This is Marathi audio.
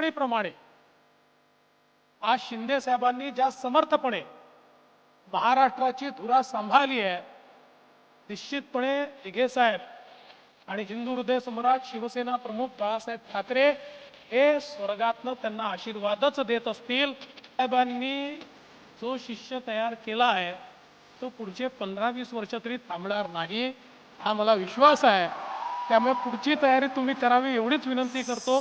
आठवणीप्रमाणे आज शिंदे साहेबांनी ज्या समर्थपणे महाराष्ट्राची धुरा सांभाळली आहे निश्चितपणे दिघे साहेब आणि हिंदू हृदय सम्राट शिवसेना प्रमुख बाळासाहेब ठाकरे हे स्वर्गातनं त्यांना आशीर्वादच देत असतील. साहेबांनी जो शिष्य तयार केला आहे तो पुढचे पंधरा वीस वर्ष तरी थांबणार नाही हा मला विश्वास आहे. त्यामुळे पुढची तयारी तुम्ही करावी एवढीच विनंती करतो.